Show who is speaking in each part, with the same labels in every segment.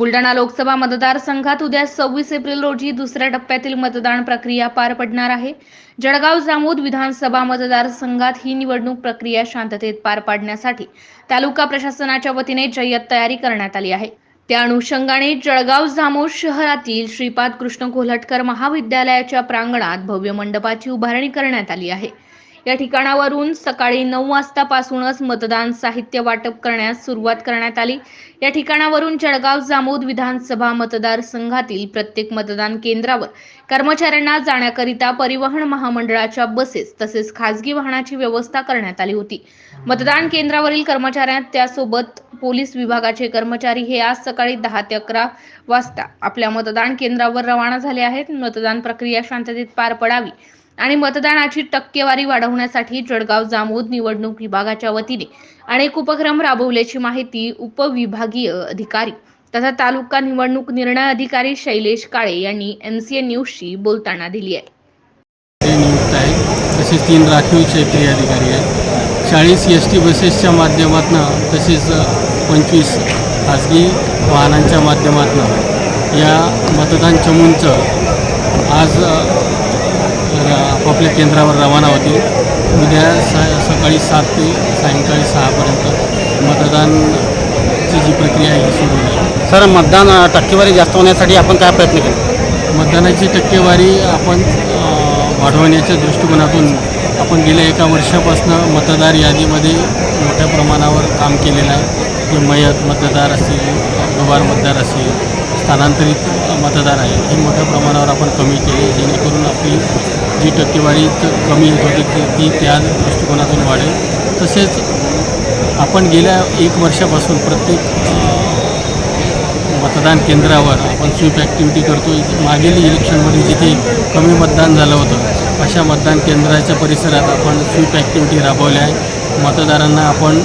Speaker 1: बुलढाणा लोकसभा मतदारसंघात उद्या सव्वीस एप्रिल रोजी दुसऱ्या टप्प्यातील मतदान प्रक्रिया पार पडणार आहे. जळगाव जामोद विधानसभा मतदारसंघात ही निवडणूक प्रक्रिया शांततेत पार पाडण्यासाठी तालुका प्रशासनाच्या वतीने जय्यत तयारी करण्यात आली आहे. त्या अनुषंगाने जळगाव जामोद शहरातील श्रीपाद कृष्ण कोल्हटकर महाविद्यालयाच्या प्रांगणात भव्य मंडपाची उभारणी करण्यात आली आहे. या ठिकाणावरून सकाळी नऊ वाजतापासूनच मतदान साहित्य वाटप करण्यास सुरुवात करण्यात आली. या ठिकाणावरून जळगाव जामोद विधानसभा मतदारसंघातील प्रत्येक मतदान केंद्रावर कर्मचाऱ्यांना जाण्याकरिता परिवहन महामंडळाच्या बसेस तसेच खासगी वाहनाची व्यवस्था करण्यात आली होती. मतदान केंद्रावरील कर्मचाऱ्यांना त्यासोबत पोलीस विभागाचे कर्मचारी हे आज सकाळी दहा ते अकरा वाजता आपल्या मतदान केंद्रावर रवाना झाले आहेत. मतदान प्रक्रिया शांततेत पार पडावी. आणि मतदानाची टक्केवारी वाढवण्यासाठी जळगाव जामोद निवडणूक विभागाच्या वतीने अनेक उपक्रम राबवल्याची माहिती उपविभागीय अधिकारी तथा तालुका निवडणूक निर्णय अधिकारी शैलेश काळे यांनी एमसीए न्यूजशी बोलताना दिली आहे.
Speaker 2: नियुक्त आहे. तसेच तीन राखीव क्षेत्रीय अधिकारी आहेत. चाळीस एस टी बसेसच्या माध्यमातून तसेच पंचवीस खाजगी वाहनांच्या माध्यमातून या मतदान चमूंचं आज आपापल्या केंद्रावर रवाना होतील. उद्या सा सकाळी सात ते सायंकाळी सहापर्यंत मतदानची जी प्रक्रिया आहे ही सुरू होईल.
Speaker 3: सर मतदान टक्केवारी जास्त होण्यासाठी आपण काय प्रयत्न केले?
Speaker 2: मतदानाची टक्केवारी आपण वाढवण्याच्या दृष्टिकोनातून आपण गेल्या एका वर्षापासून मतदार यादीमध्ये मोठ्या प्रमाणावर काम केलेलं आहे. जे मयत मतदार असतील दुबार मतदार असतील स्थानांतरित मतदार आहे. हे मोठ्या प्रमाणावर आपण कमी केले. जेणेकरून आपली जी टक्केवारी कमी येत होती ती ती त्या दृष्टिकोनातून वाढेल. तसेच आपण गेल्या एक वर्षापासून प्रत्येक मतदान केंद्रावर आपण स्वीप ॲक्टिव्हिटी करतो मागील इलेक्शनमध्ये जिथे कमी मतदान झालं होतं अशा मतदान केंद्राच्या परिसरात आपण स्वीप ॲक्टिव्हिटी राबवल्या आहे. मतदारांना आपण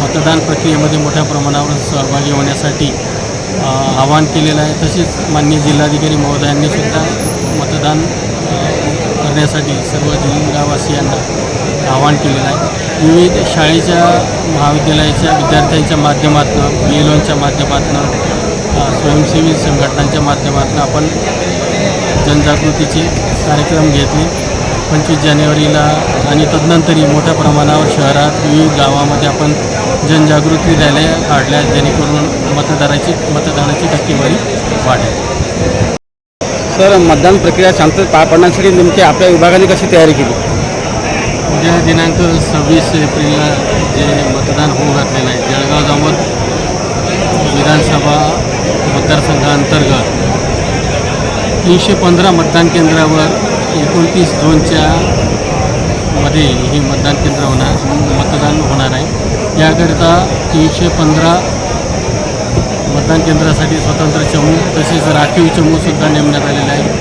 Speaker 2: मतदान प्रक्रियेमध्ये मोठ्या प्रमाणावर सहभागी होण्यासाठी आवाहन केलेलं आहे. तसेच माननीय जिल्हाधिकारी महोदयांनी सुद्धा मतदान करण्यासाठी सर्व जिल्हावासियांना आवाहन केलेलं आहे. विविध शाळेच्या महाविद्यालयाच्या विद्यार्थ्यांच्या माध्यमातून बी एल ओनच्या माध्यमातून स्वयंसेवी संघटनांच्या माध्यमातून आपण जनजागृतीचे कार्यक्रम घेतले. पंचवीस जानेवारीला आणि तदनंतरही मोठ्या प्रमाणावर शहरात विविध गावामध्ये आपण जनजागृती रॅल्या काढल्या जेणेकरून मतदाराची मतदानाची टक्केवारी वाढेल.
Speaker 3: सर मतदान प्रक्रिया शांततेत पार पाडण्यासाठी नेमकी आपल्या विभागाने कशी तयारी केली?
Speaker 2: उद्या दिनांक सव्वीस एप्रिलला जे मतदान होऊ घातलेलं आहे जळगाव जामोद विधानसभा मतदारसंघाअंतर्गत तीनशे पंधरा मतदान केंद्रावर एकोणतीस झोनच्या मध्ये ही मतदान केंद्र होणार मतदान होणार आहे. त्याकरिता तीनशे पंधरा मतदान केंद्रासाठी स्वतंत्र चमू तसेच राखीव चमूसुद्धा नेमण्यात आलेला आहे